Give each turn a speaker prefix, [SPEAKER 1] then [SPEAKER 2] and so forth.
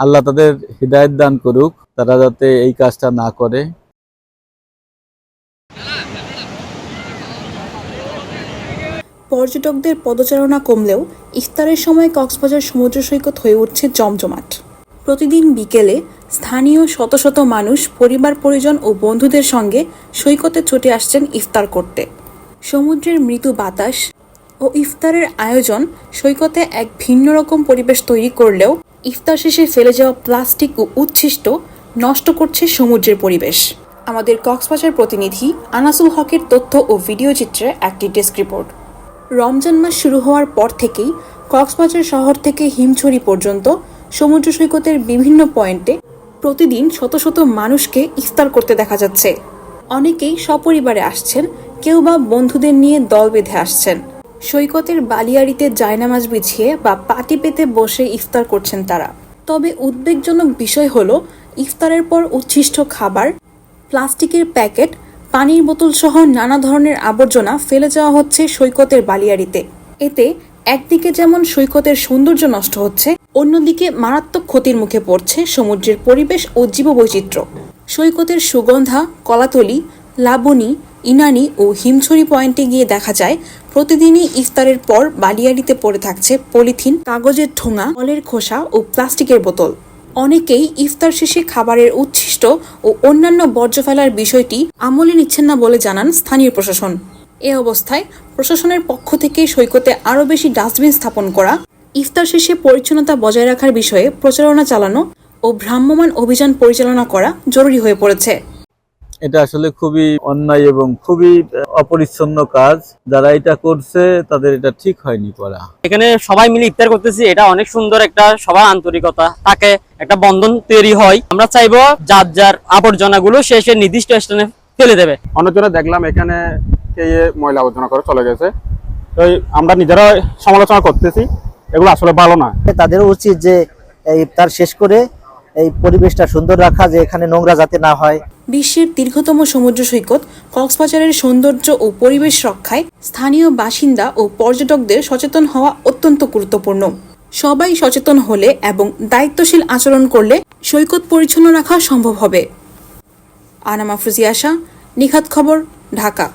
[SPEAKER 1] আল্লাহ তাদের হৃদায়ত দান করুক, তারা যাতে এই কাজটা না করে।
[SPEAKER 2] পর্যটকদের পদচারণা কমলেও ইফতারের সময় কক্সবাজার সমুদ্র সৈকত হয়ে উঠছে জমজমাট। প্রতিদিন বিকেলে স্থানীয় শত শত মানুষ, পরিবার, পরিজন ও বন্ধুদের সঙ্গে সৈকতে ছুটে আসছেন ইফতার করতে। সমুদ্রের মৃদু বাতাস ও ইফতারের আয়োজন সৈকতে এক ভিন্ন রকম পরিবেশ তৈরি করলেও ইফতার শেষে ফেলে যাওয়া প্লাস্টিক ও উচ্ছিষ্ট নষ্ট করছে সমুদ্রের পরিবেশ। আমাদের কক্সবাজার প্রতিনিধি আনাসুল হকের তথ্য ও ভিডিও চিত্রে একটি ডেস্ক রিপোর্ট। রমজান মাস শুরু হওয়ার পর থেকেই কক্সবাজার শহর থেকে হিমছড়ি পর্যন্ত সমুদ্র সৈকতের বিভিন্ন পয়েন্টে প্রতিদিন শত শত মানুষকে ইফতার করতে দেখা যাচ্ছে। অনেকেই সপরিবারে আসছেন, কেউ বা বন্ধুদের নিয়ে দল বেঁধে আসছেন। সৈকতের বালিয়াড়িতে জায়নামাজ বিছিয়ে বা পাটি পেতে বসে ইফতার করছেন তারা। তবে উদ্বেগজনক বিষয় হলো, ইফতারের পর উচ্ছিষ্ট খাবার, প্লাস্টিকের প্যাকেট, পানির বোতল সহ নানা ধরনের আবর্জনা ফেলে যাওয়া হচ্ছে সৈকতের বালিয়াড়িতে। এতে একদিকে যেমন সৈকতের সৌন্দর্য নষ্ট হচ্ছে, অন্যদিকে মারাত্মক ক্ষতির মুখে পড়ছে সমুদ্রের পরিবেশ ও জীববৈচিত্র্য। সৈকতের সুগন্ধা, কলাতলি, লাবণী ইনানি ও হিমছড়ি পয়েন্টে গিয়ে দেখা যায়, প্রতিদিনই ইফতারের পর বালিয়াড়িতে পড়ে থাকছে পলিথিন, কাগজের ঠোঙা, ফলের খোসা ও প্লাস্টিকের বোতল। অনেকেই ইফতার শেষে খাবারের উচ্ছিষ্ট ও অন্যান্য বর্জ্য ফেলার বিষয়টি আমলে নিচ্ছেন না বলে জানান স্থানীয় প্রশাসন। এ অবস্থায় প্রশাসনের পক্ষ থেকে সৈকতে আরও বেশি ডাস্টবিন স্থাপন করা, ইফতার শেষে পরিচ্ছন্নতা বজায় রাখার বিষয়ে প্রচারণা চালানো ও ভ্রাম্যমাণ অভিযান পরিচালনা করা জরুরি হয়ে পড়েছে।
[SPEAKER 1] এটা আসলে খুবই অন্যায় এবং খুবই অপরিচ্ছন্ন কাজ। যারা এটা করছে তাদের এটা ঠিক হয়নি করা।
[SPEAKER 3] এখানে সবাই মিলে ইফতার করতেছি এটা অনেক সুন্দর একটা সবার আন্তরিকতা। তাকে একটা বন্ধন তৈরি হয়। আমরা চাইব যার যার আবর্জনাগুলো সে সে নির্দিষ্ট স্থানে ফেলে দেবে।
[SPEAKER 4] অন্যজনে দেখলাম এখানে কে ময়লা আবর্জনা করে চলে গেছে। তো আমরা নিজেরা সমালোচনা করতেছি এগুলো আসলে ভালো না।
[SPEAKER 5] তাদেরও উচিত যে এই ইফতার শেষ করে এই পরিবেশটা সুন্দর রাখা যে এখানে নোংরা যাতে না হয়।
[SPEAKER 2] বিশ্বের দীর্ঘতম সমুদ্র সৈকত, কক্সবাজারের সৌন্দর্য ও পরিবেশ রক্ষায় স্থানীয় বাসিন্দা ও পর্যটকদের সচেতন হওয়া অত্যন্ত গুরুত্বপূর্ণ। সবাই সচেতন হলে এবং দায়িত্বশীল আচরণ করলে সৈকত পরিচ্ছন্ন রাখা সম্ভব হবে। আনামা ফুজিয়াশা নিখাত খবর, ঢাকা।